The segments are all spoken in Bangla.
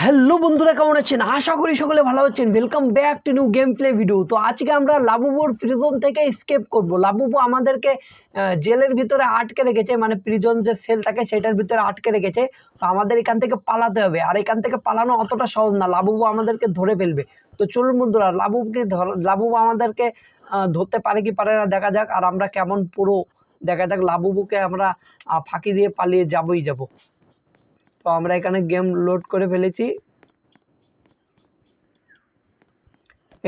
হ্যালো বন্ধুরা, কেমন আছেন? আশা করি সকলে ভালো আছেন। Welcome back to new game play video তো আজকে আমরা লাবুবুর প্রিজন থেকে স্কেপ করব। লাবুবু আমাদেরকে জেলের ভিতরে আটকে রেখেছে মানে প্রিজন যে সেল থাকে সেটার ভিতরে আটকে রেখেছে। তো আমাদের এখান থেকে পালাতে হবে। আর এখান থেকে পালানো অতটা সহজ না লাবুবু আমাদেরকে ধরে ফেলবে। তো চলুন বন্ধুরা লাবুবুকে ধর লাবুবু আমাদেরকে ধরতে পারে কি পারে না দেখা যাক। আর আমরা কেমন পুরো দেখা যাক লাবুবুকে আমরা ফাঁকি দিয়ে পালিয়ে যাবই যাব। তো আমরা এখানে গেম লোড করে ফেলেছি।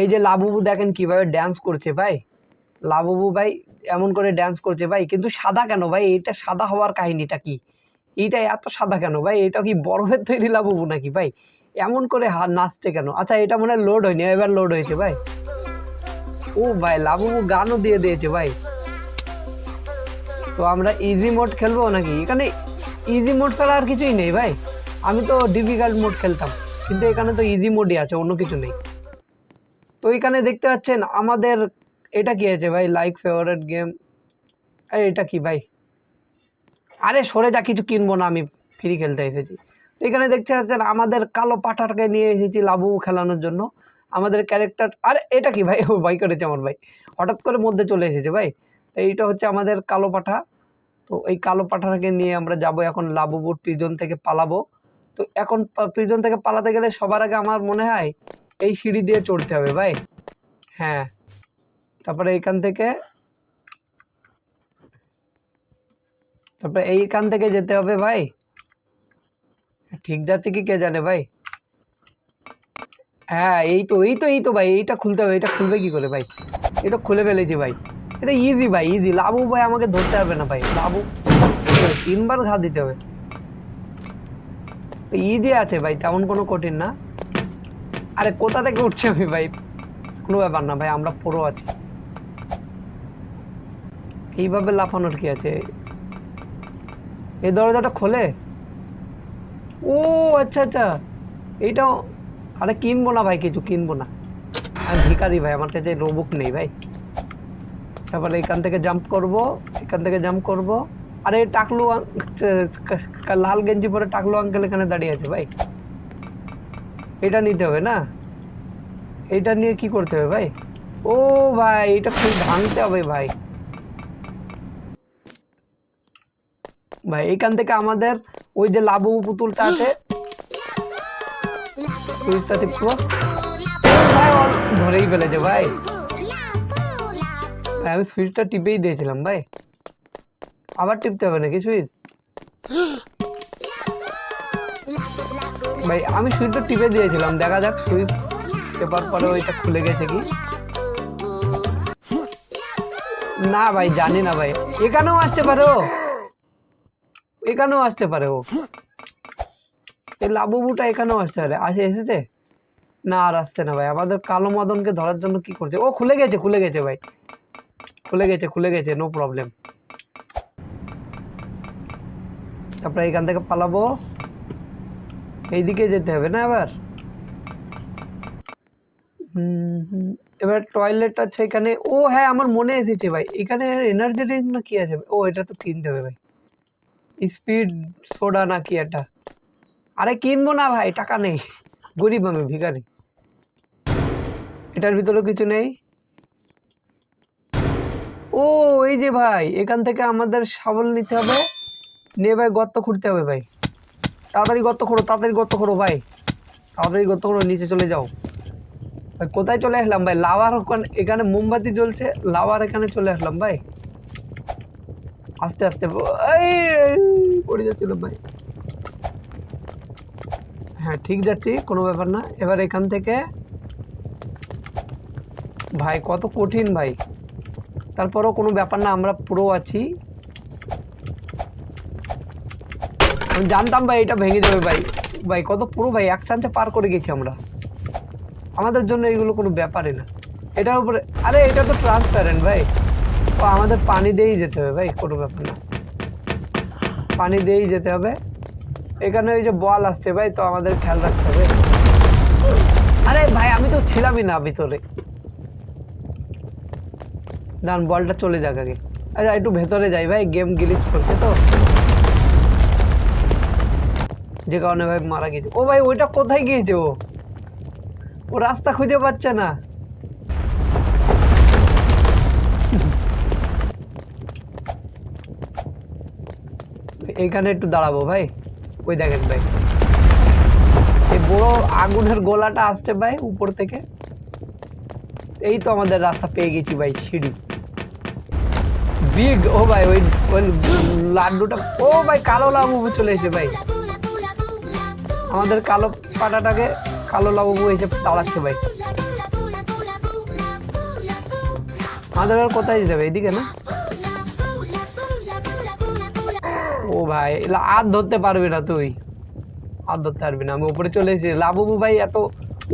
এই যে লাবুবু দেখেন কীভাবে ড্যান্স করছে ভাই। লাবুবু ভাই এমন করে ড্যান্স করছে ভাই, কিন্তু সাদা কেন ভাই? এটা সাদা হওয়ার কাহিনীটা কি? এইটা এত সাদা কেন ভাই? এটা কি বরফের তৈরি লাবুবু নাকি ভাই? এমন করে নাচছে কেন? আচ্ছা এটা মনে হয় লোড হয়নি, এবার লোড হয়েছে ভাই। ও ভাই, লাবুবু গানও দিয়ে দিয়েছে ভাই। তো আমরা ইজি মোড খেলব নাকি? এখানে ইজি মোড ছাড়া আর কিছুই নেই ভাই। আমি তো ডিফিকাল্ট মোড খেলতাম, কিন্তু এখানে তো ইজি মোডই আছে, অন্য কিছু নেই। তো এখানে দেখতে পাচ্ছেন, আমাদের এটা কি আছে ভাই লাইক ফেভারেট গেম এটা কি ভাই? আরে সরে যা, কিছু কিনবো না, আমি ফ্রি খেলতে এসেছি। তো এখানে দেখতে পাচ্ছেন, আমাদের কালো পাঠাটাকে নিয়ে এসেছি লাবু খেলানোর জন্য। আমাদের ক্যারেক্টার আরে এটা কি ভাই? ও ভাই করেছে আমার ভাই। হঠাৎ করে মধ্যে চলে এসেছে ভাই। তো এইটা হচ্ছে আমাদের কালো পাঠা। তো এই কালো পাঠাটাকে নিয়ে আমরা যাব এখন লাবুবুর প্রিজন থেকে পালাবো। তো এখন প্রিজন থেকে পালাতে গেলে সবার আগে আমার মনে হয় এই সিঁড়ি দিয়ে চড়তে হবে ভাই। হ্যাঁ। তারপরে এইখান থেকে, তারপরে এইখান থেকে যেতে হবে ভাই। ঠিক যাচ্ছে কি কে জানে ভাই। হ্যাঁ এই তো এই তো এই তো ভাই, এইটা খুলতে হবে এটা খুলবে কি করে ভাই? এটা খুলে ফেলেছি ভাই। এটা ইজি ভাই ইজি লাবু ভাই আমাকে ধরতে পারবে না ভাই। লাবু, তিনবার ঘা দিতে হবে। ইজি আছে ভাই, তেমন কোনো কঠিন না। আরে, কোথা থেকে উঠছে আমি ভাই? কোনো ব্যাপার না ভাই, আমরা পুরো আছি। এইভাবে লাফানোর কি আছে? এই দরজাটা খোলে? ও আচ্ছা আচ্ছা। এইটাও, আরে, কিনবো না ভাই, কিছু কিনবো না। আমি ভিকারি ভাই, আমার কাছে রোবুক নেই ভাই। তারপরে এখান থেকে জাম্প করব এখান থেকে জাম্প করব। আরে টাকলু লাল গেঞ্জি পরে টাকলু আঙ্কেল এখানে দাঁড়িয়ে আছে ভাই। এটা নিতে হবে না? এটা নিয়ে কি করতে হবে ভাই? ও ভাই এটা খুব ভাঙতে হবে ভাই। ভাই এখান থেকে আমাদের ওই যে লাবু পুতুলটা আছে। ধরেই ফেলেছে ভাই, আমি সুইচটা টিপেই দিয়েছিলাম, ভাই। আবার টিপতে হবে নাকি সুইচ? ভাই, আমি সুইচটা টিপে দিয়েছিলাম, দেখা যাক সুইচ টেপার পরে ওইটা খুলে গেছে কি। না ভাই, জানি না ভাই। এখানেও আসতে পারে ও। এখানেও আসতে পারে ও। এই লাবুবুটা এখানেও আসতে পারে। আসে, এসেছে? না আর আসছে না ভাই। আমাদের কালো মদনকে ধরার জন্য কি করছে? ও খুলে গেছে খুলে গেছে ভাই। খুলে গেছে খুলে গেছে নো প্রবলেম তারপরে এখান থেকে পালাবো। এইদিকে যেতে হবে না হুম। এবার টয়লেট আছে এখানে। ও হ্যাঁ আমার মনে এসেছে ভাই। এখানে এনার্জি ড্রিঙ্ক না কি আছে? ও, এটা তো কিনতে হবে ভাই। স্পিড সোডা না কি একটা আরে কিনবো না ভাই, টাকা নেই। গরিব আমি, ভিখারি। এটার ভিতরে কিছু নেই? ও, এই যে ভাই, এখান থেকে আমাদের শাবল নিতে হবে। নিয়ে ভাই গর্ত খুঁড়তে হবে ভাই। তাড়াতাড়ি গর্ত খোঁড়ো, তাড়াতাড়ি গর্ত খোঁড়ো ভাই। তাড়াতাড়ি গর্ত খোঁড়ো, নিচে চলে যাও। ভাই, কোথায় চলে আসলাম ভাই? লাভার এখানে মোমবাতি জ্বলছে লাভার এখানে চলে আসলাম ভাই। আস্তে আস্তে পড়ে যাচ্ছিলাম ভাই। হ্যাঁ ঠিক যাচ্ছি, কোনো ব্যাপার না। এবার এখান থেকে, ভাই, কত কঠিন ভাই। তারপরও কোনো ব্যাপার না, আমরা পুরো আছি। জানতাম ভাই, এটা ভেঙে যাবে ভাই। ভাই, কত পুরো ভাই, এক চান্সে পার করে গেছি আমরা। আমাদের জন্য এইগুলো কোনো ব্যাপারই না। এটার উপরে, আরে এটা তো ট্রান্সপারেন্ট ভাই। ও, আমাদের পানি দিয়েই যেতে হবে ভাই, কোনো ব্যাপার না। পানি দিয়েই যেতে হবে। এখানে ওই যে বল আসছে ভাই, তো আমাদের খেয়াল রাখতে হবে। আরে ভাই, আমি তো ছিলামই না ভিতরে। দান বলটা চলে যাক আগে। আচ্ছা একটু ভেতরে যাই ভাই গেম গ্লিচ করছে তো। যে কারণে ভাই মারা গেছে। ও ভাই, ওইটা কোথায় গিয়েছে ও? ও রাস্তা খুঁজে পাচ্ছে না। এইখানে একটু দাঁড়াবো ভাই। ওই দেখেন ভাই। এই বড় আগুনের গোলাটা আসছে ভাই, উপর থেকে। এই তো আমাদের রাস্তা পেয়ে গেছি ভাই, সিঁড়ি। বিগ, ও ভাই, ওই ওই লাড্ডুটা ও ভাই, কালো লাবু চলে এসে ভাই। আমাদের কালো পাটাটাকে কালো লাবু এসে তাড়াচ্ছে ভাই। আমাদের আর কোথায় যেতে হবে? এইদিকে না? ও ভাই আর ধরতে পারবি না তুই। আর ধরতে পারবি না। আমি উপরে চলে এসেছি। লাবুবু ভাই এত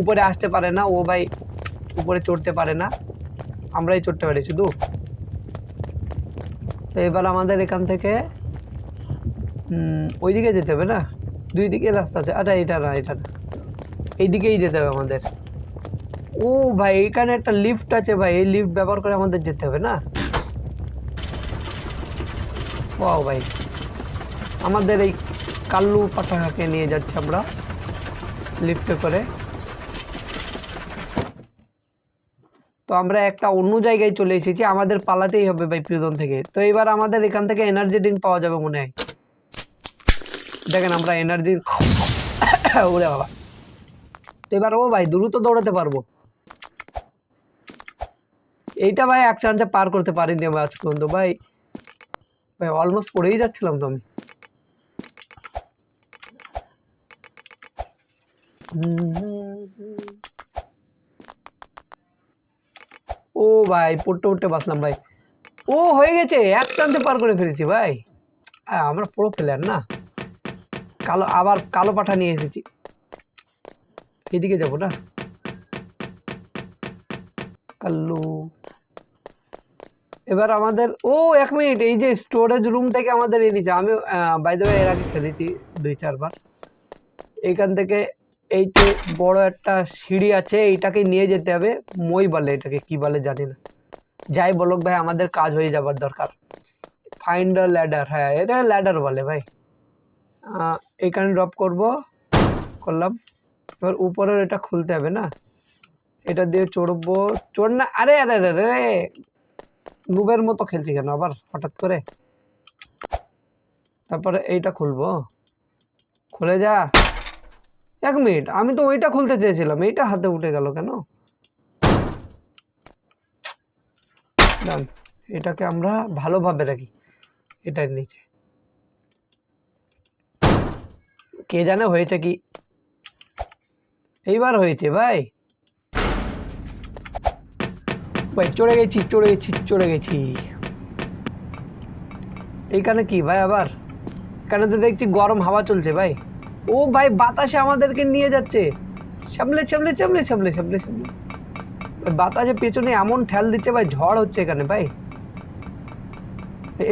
উপরে আসতে পারে না। ও ভাই উপরে চড়তে পারে না। আমরাই চড়তে পারি শুধু। তো এবার আমাদের এখান থেকে উম, ওইদিকে যেতে হবে না? দুই দিকে রাস্তা আছে। আচ্ছা এটা না এটা না। এইদিকেই যেতে হবে আমাদের। ও ভাই এখানে একটা লিফট আছে ভাই। এই লিফট ব্যবহার করে আমাদের যেতে হবে না? ও ভাই। আমাদের এই কাল্লু পাঠাকে নিয়ে যাচ্ছে আমরা লিফটে করে। তো আমরা একটা অন্য জায়গায় চলে এসেছি, আমাদের পালাতেই হবে ভাই প্রিজন থেকে। তো এবার আমাদের এখান থেকে এনার্জি ড্রিঙ্ক পাওয়া যাবে মনে হয়। দেখেন আমরা এনার্জি ওরে বাবা। তো এবার ও ভাই দ্রুত দৌড়াতে পারব। এইটা ভাই এক চান্সে পার করতে পারিনি আমি আজ পর্যন্ত, ভাই। ভাই অলমোস্ট পড়েই যাচ্ছিলাম তো আমি। ও ভাই, পড়তে উঠতে বাসলাম ভাই। ও হয়ে গেছে, এক চান্সে পার করে ফেলেছি ভাই। আমরা পুরো প্লেয়ার না। কালো, আবার কালো পাঠা নিয়ে এসেছি। এদিকে যাব না। কাল্লু। এবার আমাদের, ও, এক মিনিট, এই যে স্টোরেজ রুম থেকে আমাদের এনেছে আমি বাই দ্য এর আগে খেলেছি দুই, চারবার। এইখান থেকে এই যে বড় একটা সিঁড়ি আছে এইটাকে নিয়ে যেতে হবে। মই বলে এটাকে, কি বলে জানি না। যাই বলুক ভাই, আমাদের কাজ হয়ে যাবার দরকার। ফাইন্ড দ্য ল্যাডার হ্যাঁ এটা ল্যাডার বলে ভাই। এখানে ড্রপ করব, করলাম। এবার উপরের এটা খুলতে হবে না। এটা দিয়ে চড়বো। চড় না, আরে আরে আরে রে নুবের মতো খেলছি কেন আবার, হঠাৎ করে? তারপরে এইটা খুলবো। খুলে যা। এক মিনিট, আমি তো ওইটা খুলতে চেয়েছিলাম, এইটা হাতে উঠে গেল কেন? এটাকে আমরা ভালোভাবে রাখি, এটার নিচে। কে জানে হয়েছে কি? এইবার হয়েছে ভাই। ভাই, চড়ে গেছি চড়ে গেছি চড়ে গেছি। এইখানে কি ভাই আবার? এখানে তো দেখছি গরম হাওয়া চলছে ভাই। ও ভাই বাতাসে আমাদেরকে নিয়ে যাচ্ছে। সামলে সামলে সামলে সামলে সামলে সামলে। বাতাসে পেছনে এমন ঠেল দিচ্ছে ভাই, ঝড় হচ্ছে এখানে ভাই।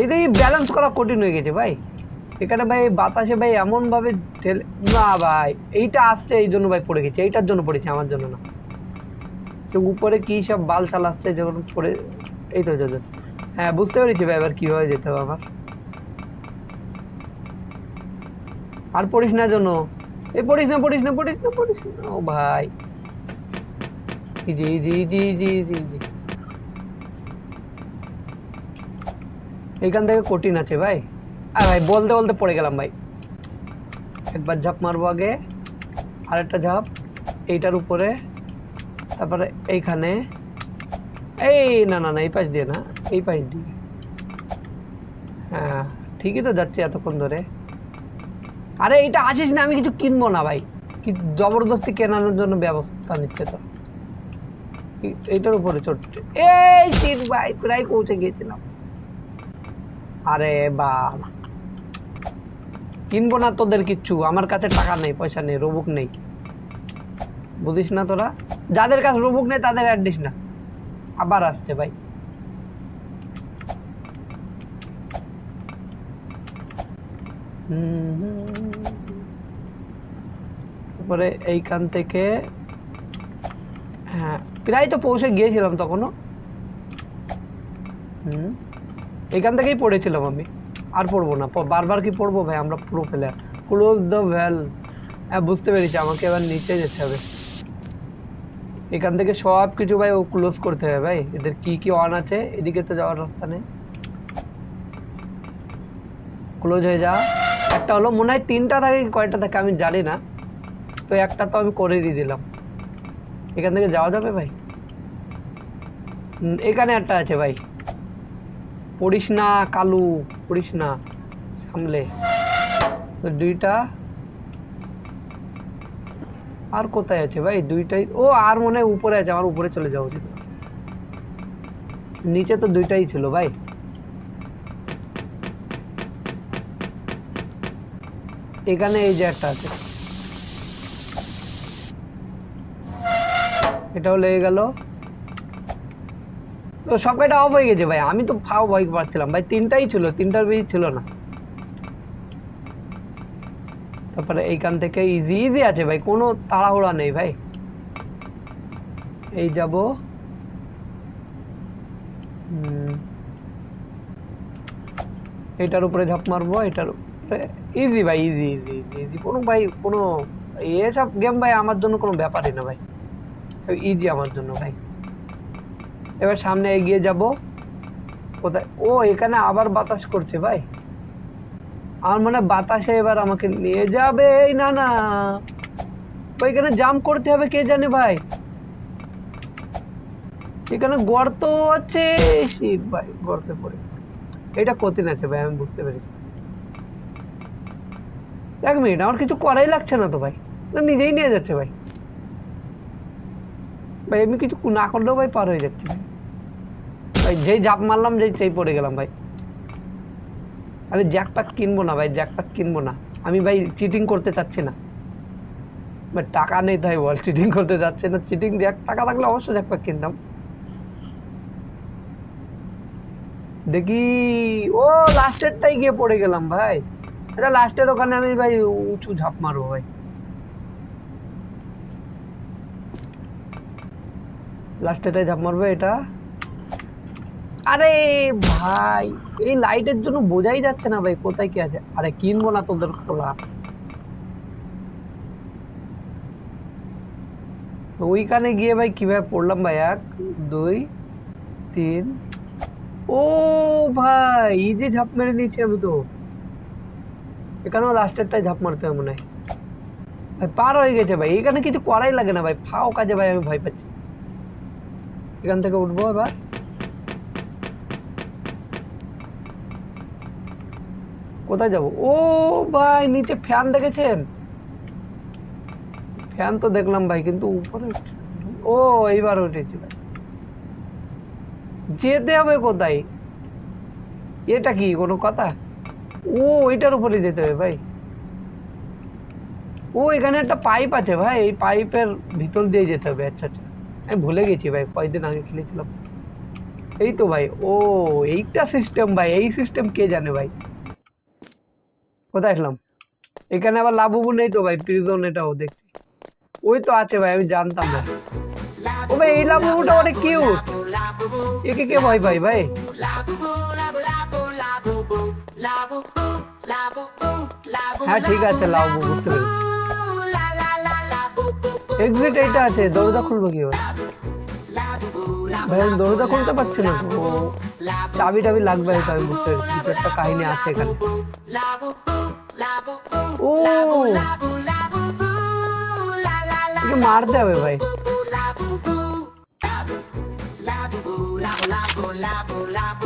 এটাই ব্যালেন্স করা কঠিন হয়ে গেছে ভাই। এখানে ভাই বাতাসে ভাই এমন ভাবে ঠেলে না ভাই, এইটা আসছে এই জন্য ভাই পড়ে গেছে, এইটার জন্য পড়েছে, আমার জন্য না। তো উপরে কি সব বাল চাল আসছে, যেমন পড়ে এই তো। হ্যাঁ বুঝতে পেরেছি ভাই, এবার কীভাবে যেতে হবে আমার। আর পড়িস না জন্য। এই পড়িস না পড়িস না পড়িস না পড়িস না। ও ভাই। জি জি জি জি জি জি এইখান থেকে কঠিন আছে ভাই। আর ভাই, বলতে বলতে পড়ে গেলাম ভাই। একবার ঝাঁপ মারবো আগে, আরেকটা ঝাঁপ, এইটার উপরে, তারপরে এইখানে। এই না না না, এই পাশ দিয়ে না, এই পাশ দিয়ে। হ্যাঁ ঠিকই তো যাচ্ছে এতক্ষণ ধরে। আরে এটা আছিস না, আমি কিছু কিনবো না ভাই। কি জবরদস্তি কেনানোর জন্য ব্যবস্থা নিচ্ছে তো। এইটার উপরে চড়ছে। এই ঠিক ভাই, প্রায় পৌঁছে গিয়েছিলাম। আরে বাবা। কিনবো না তোদের কিচ্ছু, আমার কাছে টাকা নেই, পয়সা নেই, রবুক নেই। বুঝিস না তোরা? যাদের কাছে রবুক নেই, তাদের অ্যাড দিস না। আবার আসছে ভাই হুম, হুম। তারপরে এইখান থেকে হ্যাঁ প্রায় তো পৌঁছে গিয়েছিলাম তখনও। হুম। এখান থেকেই পড়েছিলাম আমি। আর পড়ব না। বারবার কি পড়ব? ভাই, আমরা পুরো প্লেয়ার ক্লোজ দ্য ভ্যাল হ্যাঁ বুঝতে পেরেছি। আমাকে এবার নিচে যেতে হবে। এখান থেকে সব কিছু ভাই, ও ক্লোজ করতে হবে ভাই। এদের কি কি অন আছে? এদিকে তো যাওয়ার রাস্তা নেই। ক্লোজ হয়ে যা। একটা হলো, মনে হয় তিনটা থাকে কয়টা থাকে, আমি জানি না। তো একটা তো আমি করে দিয়ে দিলাম। এখান থেকে যাওয়া যাবে ভাই? এখানে একটা আছে ভাই। পড়িস না কালু পড়িস না সামলে। তো দুইটা। আর কোথায় আছে ভাই? দুইটাই, ও, আর মনে হয় উপরে আছে, আমার উপরে চলে যাওয়া উচিত। নিচে তো দুইটাই ছিল ভাই। এখানে এই যে একটা আছে। এটাও লেগে গেল। তো সব কয়টা অফ হয়ে গেছে ভাই? আমি তো ফাও ভয় পাচ্ছিলাম। ভাই, তিনটাই ছিল। তিনটার বেশি ছিল না। তারপরে এইখান থেকে ইজি ইজি আছে ভাই। কোনো তাড়াহুড়া নেই ভাই। এই যাব। এটার উপরে ঝাঁপ মারবো, এটার উপরে ইজি ভাই ইজি ইজি ইজি ইজি কোনো ভাই, কোনো এসব গেম ভাই আমার জন্য কোনো ব্যাপারই না ভাই। ইজি আমার জন্য ভাই। এবার সামনে এগিয়ে যাব। কোথায়? ও, এখানে আবার বাতাস করছে ভাই। আমার মনে বাতাসে এবার আমাকে নিয়ে যাবে। এই না না। ওইখানে জাম্প করতে হবে কে জানে ভাই। এখানে গর্ত আছে। ভাই, গর্তে পড়ে। এটা কঠিন আছে ভাই, আমি বুঝতে পেরেছি। এক মিনিট, আমার কিছু করাই লাগছে না তো ভাই। নিজেই নিয়ে যাচ্ছে ভাই। ভাই, আমি কিছু না করলেও ভাই পার হয়ে যাচ্ছে। ভাই, যেই জাপ মারলাম, যেই সেই পড়ে গেলাম ভাই। আরে জ্যাকপ্যাক কিনবো না ভাই জ্যাকপ্যাক কিনবো না। আমি ভাই চিটিং করতে চাচ্ছি না। ভাই, টাকা নেই তাই বল চিটিং করতে চাচ্ছে না। চিটিং জ্যাক টাকা থাকলে অবশ্যই জ্যাকপ্যাক কিনতাম। দেখি, ও লাস্টেরটাই গিয়ে পড়ে গেলাম ভাই। আচ্ছা লাস্টের ওখানে আমি ভাই উঁচু ঝাঁপ মারবো ভাই। লাস্টেটাই ঝাঁপ মারবো, এটা। আরে ভাই, এই লাইটের জন্য বোঝাই যাচ্ছে না ভাই কোথায় কি আছে। আরে কিনবো না তোদের খোলা। ওইখানে গিয়ে ভাই কীভাবে পড়লাম ভাই? এক, দুই, তিন। ও ভাই, এই যে ঝাঁপ মেরে নিয়েছি আমি তো। এখানেও লাস্টেরটাই ঝাঁপ মারতে হবে মনে হয়। ভাই, পার হয়ে গেছে ভাই। এখানে কিছু করাই লাগে না ভাই। ফাও কাজে ভাই, আমি ভয় পাচ্ছি। এখান থেকে উঠবো এবার। কোথায় যাব? ও ভাই, নিচে ফ্যান দেখেছেন? ফ্যান তো দেখলাম ভাই, কিন্তু উপরে ও, এইবার উঠেছি ভাই। যেতে হবে কোথায়? এটা কি, কোনো কথা? ও এটার উপরে যেতে হবে ভাই। ও, এখানে একটা পাইপ আছে ভাই, এই পাইপের ভিতর দিয়ে যেতে হবে আচ্ছা আচ্ছা। আমি ভুলে গেছি ভাই কয়েকদিন আগে খেলেছিলাম। এই তো ভাই, ও, এইটা সিস্টেম ভাই, এই সিস্টেম কে জানে ভাই? কোথায় আসলাম? এখানে আবার লাবুবু নেই তো ভাই প্রিজন এটাও দেখছি। ওই তো আছে ভাই, আমি জানতাম না। ও ভাই, এই লাবুবুটা অনেক কিউট একে কে ভয় পাই ভাই? হ্যাঁ ঠিক আছে লাবু বুঝতে পেরেছি। এক্সিট এইটা আছে দরজা খুলবো কি ভাই আমি দরজা খুলতে পারছি না তো। চাবি টাবি লাগবে হয়তো আমি বুঝতে পেরেছি। কিছু একটা কাহিনী আছে এখানে। ও! মারতে হবে ভাই।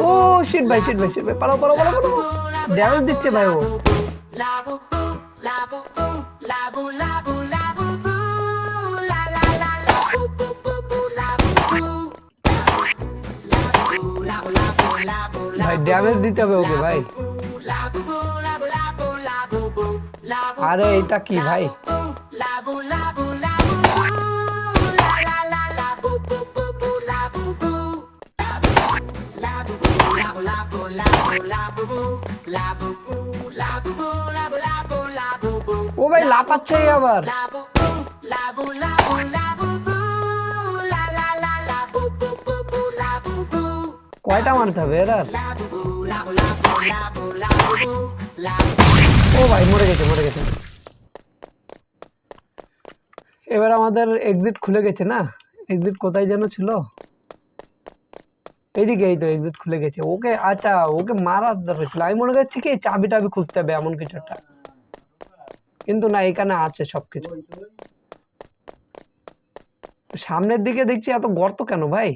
ও শিট ভাই শিট ভাই শিট ভাই, পালাও পালাও পালাও ড্যামেজ দিচ্ছে ভাই ও। ভাই ড্যামেজ দিতে হবে ওকে, ভাই। আরে, এটা কি, ভাই? ও ভাই লাপাচ্ছে আবার। কয়টা মারতে হবে এর ও ভাই মরে গেছে মরে গেছে। এবার আমাদের এক্সিট খুলে গেছে না? এক্সিট কোথায় যেন ছিল? এইদিকে এই তো এক্সিট খুলে গেছে। ওকে আচ্ছা ওকে মারার দরকার ছিল। আমি মনে করছি কি চাবি টাবি খুঁজতে হবে, এমন কিছু একটা। কিন্তু না, এখানে আছে সবকিছু। সামনের দিকে দেখছি এত গর্ত কেন ভাই?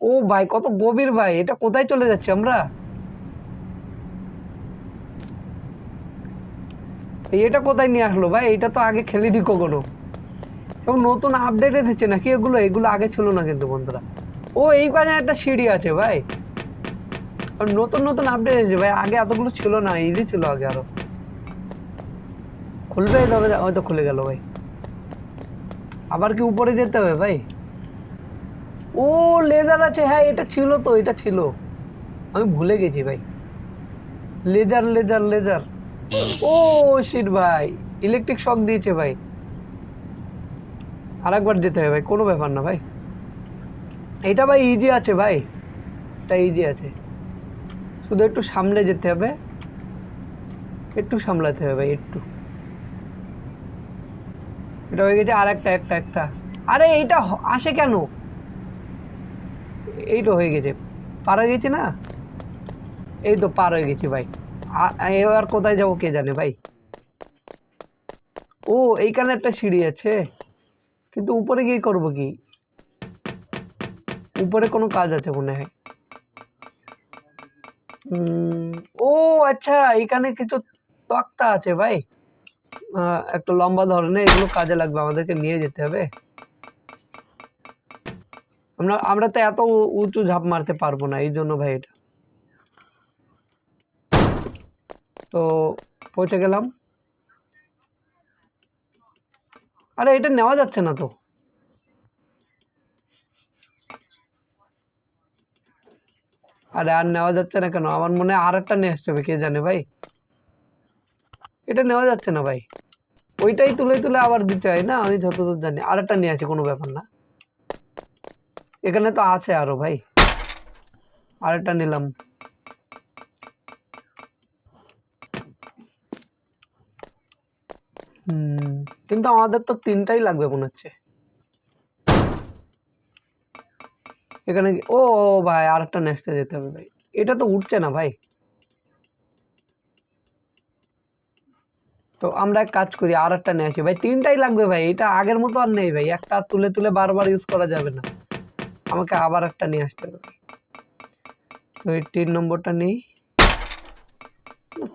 ও ভাই, কত গভীর ভাই, এটা কোথায় চলে যাচ্ছে আমরা? এটা কোথায় নিয়ে আসলো ভাই? এটা তো আগে খেলিনি কখনো। এবং নতুন আপডেট এসেছে নাকি এগুলো? এগুলো আগে ছিল না কিন্তু বন্ধুরা। ও এই এইখানে একটা সিঁড়ি আছে ভাই। নতুন নতুন আপডেট এসেছে ভাই, আগে এতগুলো ছিল না ইজি ছিল আগে আরও। খুলবে দরজা হয়তো খুলে গেল ভাই। আবার কি উপরে যেতে হবে ভাই? ও লেজার আছে হ্যাঁ এটা ছিল তো, এটা ছিল। আমি ভুলে গেছি ভাই। Laser laser laser oh shit ভাই ইলেকট্রিক শক দিয়েছে ভাই। আরেকবার যেতে হবে ভাই, কোনো ব্যাপার না ভাই। এটা ভাই ইজি আছে ভাই। এটা ইজি আছে। শুধু একটু সামলে যেতে হবে। একটু সামলাতে হবে ভাই, একটু। এটা হয়ে গেছে আর একটা একটা। একটা আরে এইটা আসে কেন? এইটা হয়ে গেছে। পার হয়ে গেছে না? এই তো পার হয়ে গেছি ভাই। এবার কোথায় যাব কে জানে ভাই? ও, এইখানে একটা সিঁড়ি আছে। কিন্তু উপরে গিয়ে করব কি? উপরে কোনো কাজ আছে মনে হয়? ও আচ্ছা এখানে কিছু তক্তা আছে ভাই। একটা লম্বা ধরনের এগুলো কাজে লাগবে, আমাদেরকে নিয়ে যেতে হবে। আমরা আমরা তো এত উঁচু ঝাঁপ মারতে পারব না, এই জন্য ভাই এটা। তো পৌঁছে গেলাম। আরে, এটা নেওয়া যাচ্ছে না তো। আরে আর নেওয়া যাচ্ছে না কেন? আমার মনে হয় আর একটা আসতে হবে, কে জানে ভাই? এটা নেওয়া যাচ্ছে না ভাই। ওইটাই তুলে তুলে আবার দিতে হয় না? আমি যতদূর জানি। আর একটা নিয়ে আসি, কোনো ব্যাপার না। এখানে তো আছে আরও ভাই। আরেকটা নিলাম। হুম, কিন্তু আমাদের তো তিনটাই লাগবে মনে হচ্ছে। এখানে ও ভাই, আরেকটা নেক্সটে যেতে হবে, ভাই। এটা তো উঠছে না, ভাই। তো আমরা এক কাজ করি আর একটা নিয়ে আসি। ভাই, তিনটাই লাগবে, ভাই। এটা আগের মতো আর নেই, ভাই। একটা তুলে তুলে বারবার ইউজ করা যাবে না। আমাকে আবার একটা নিয়ে আসতে হবে। তো এই তিন নম্বরটা নেই।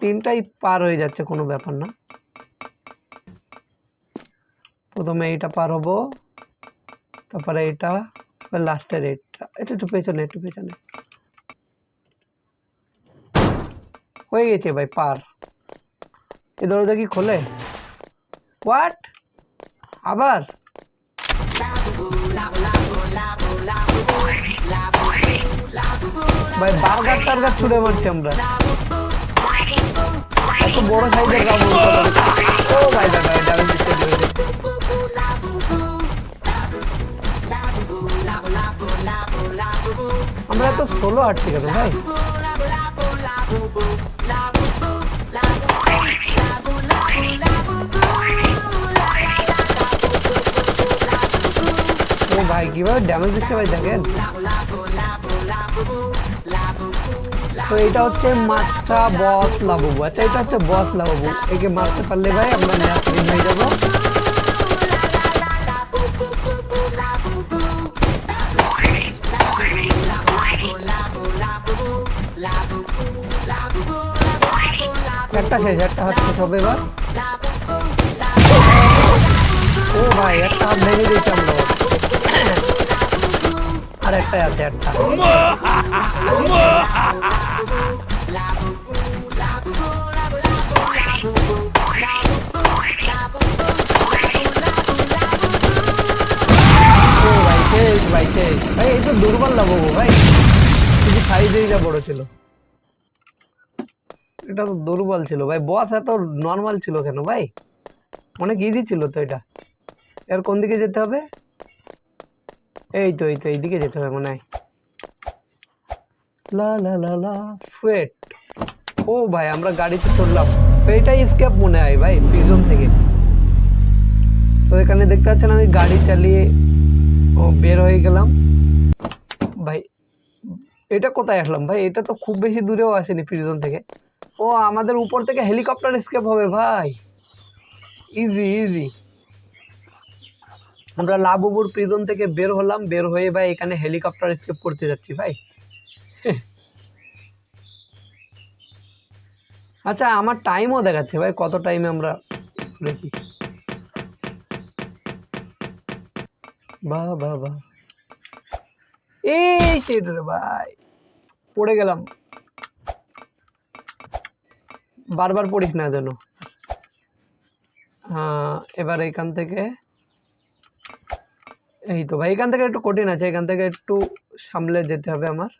তিনটাই পার হয়ে যাচ্ছে, কোনো ব্যাপার না। প্রথমে এইটা পার হব, তারপরে এটা লাস্টের এটা এটা একটু পেছনে একটু পেছনে। হয়ে গেছে ভাই, পার। এই দরজা কি খোলে? হোয়াট আবার? ভাই, বার্গার টার্গার ছুড়ে মারছি আমরা। বড় সাইজের রাবণ ও ভাই ভাই আমরা তো ষোলো আটটি কেন ভাই। ও ভাই কীভাবে ড্যামেজ দিচ্ছে ভাই, দেখেন। তো এটা হচ্ছে মাছটা বস লাবুবু। আচ্ছা এটা হচ্ছে বস লাবুবু। একে মারতে পারলে ভাই আমরা ম্যাচ উইন হয়ে যাব। একটা শেষ, একটা হাত শেষ হবে এবার। ও ভাই, একটা হাত ভেঙে দিয়েছি আমরা। আর একটাই আছে, একটা। ভাই, শেষ ভাই শেষ। ভাই, এই তো দুর্বল লাগবো ভাই। শুধু সাইজেই যা বড় ছিল। এটা তো দুর্বল ছিল ভাই। বস এত নর্মাল ছিল কেন ভাই? অনেক ইজি ছিল তো এটা। এর কোন দিকে যেতে হবে? এই তো এই তো এইদিকে যেতে হবে মনে হয়। লা ও ভাই, আমরা গাড়িতে চললাম তো এটাই স্কেপ মনে হয় ভাই প্রিজন থেকে। তো এখানে দেখতে পাচ্ছেন আমি গাড়ি চালিয়ে ও বের হয়ে গেলাম। ভাই, এটা কোথায় আসলাম? ভাই, এটা তো খুব বেশি দূরেও আসেনি প্রিজন থেকে। ও, আমাদের উপর থেকে হেলিকপ্টার স্কেপ হবে ভাই। ইজি ইজি আমরা লাবুবুর প্রিজন থেকে বের হলাম, বের হয়ে ভাই এখানে হেলিকপ্টার স্কেপ করতে যাচ্ছি ভাই। আচ্ছা আমার টাইমও দেখাচ্ছে ভাই, কত টাইমে আমরা ঘুরেছি। বাহ বাহ বাহ। এই সেটা ভাই, পড়ে গেলাম। বারবার পড়িস না যেন। এবার এখান থেকে, এই তো ভাই এখান থেকে একটু কঠিন আছে এখান থেকে একটু সামলে যেতে হবে আমার।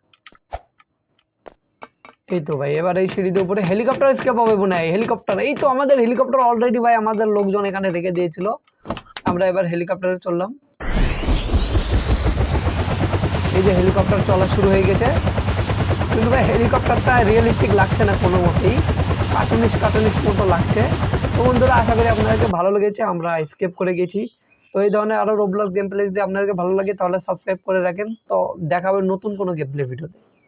এই তো ভাই, এবার এই সিঁড়িতে উপরে হেলিকপ্টার স্কেপ হবে মনে হয়, হেলিকপ্টার। এই তো আমাদের হেলিকপ্টার অলরেডি ভাই, আমাদের লোকজন এখানে রেখে দিয়েছিল। আমরা এবার হেলিকপ্টারে চললাম। এই যে হেলিকপ্টার চলা শুরু হয়ে গেছে। কিন্তু ভাই, হেলিকপ্টারটা রিয়েলিস্টিক লাগছে না কোনো মতেই কার্টুনিস কার্টুনিস মতো লাগছে। তো বন্ধুরা, আশা করি আপনাদেরকে ভালো লেগেছে, আমরা স্কেপ করে গেছি। তো এই ধরনের আরও রোবলক্স গেম প্লে যদি আপনাদেরকে ভালো লাগে, তাহলে সাবস্ক্রাইব করে রাখেন। তো দেখাবে নতুন কোনো গেম প্লে ভিডিওতে